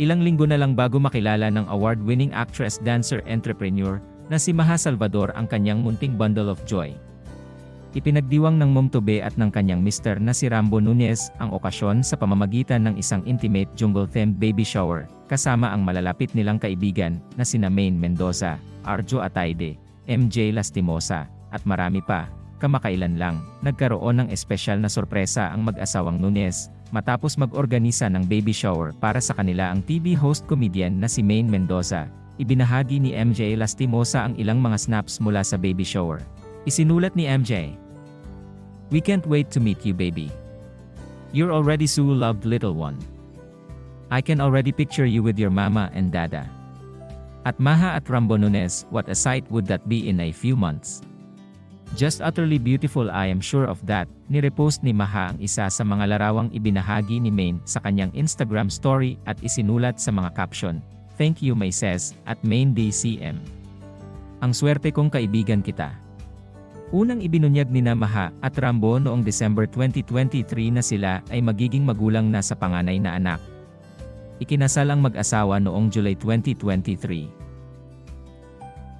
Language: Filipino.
Ilang linggo na lang bago makilala ng award-winning actress, dancer, entrepreneur na si Maha Salvador ang kanyang munting bundle of joy. Ipinagdiwang ng Mom Tobe at ng kanyang mister na si Rambo Nunez ang okasyon sa pamamagitan ng isang intimate jungle-themed baby shower, kasama ang malalapit nilang kaibigan na sina Maine Mendoza, Arjo Ataide, MJ Lastimosa, at marami pa. Kamakailan lang, nagkaroon ng espesyal na sorpresa ang mag-asawang Nunez, matapos mag-organisa ng baby shower para sa kanila ang TV host comedian na si Maine Mendoza. Ibinahagi ni MJ Lastimosa ang ilang mga snaps mula sa baby shower. Isinulat ni MJ, We can't wait to meet you baby. You're already so loved little one. I can already picture you with your mama and dada. At Maha at Rambo Nunez, what a sight would that be in a few months. Just utterly beautiful I am sure of that, nirepost ni Maha ang isa sa mga larawang ibinahagi ni Maine sa kanyang Instagram story at isinulat sa mga caption, Thank you my sis, at Maine DCM. Ang swerte kong kaibigan kita. Unang ibinunyag ni na Maha at Rambo noong December 2023 na sila ay magiging magulang na sa panganay na anak. Ikinasal ang mag-asawa noong July 2023.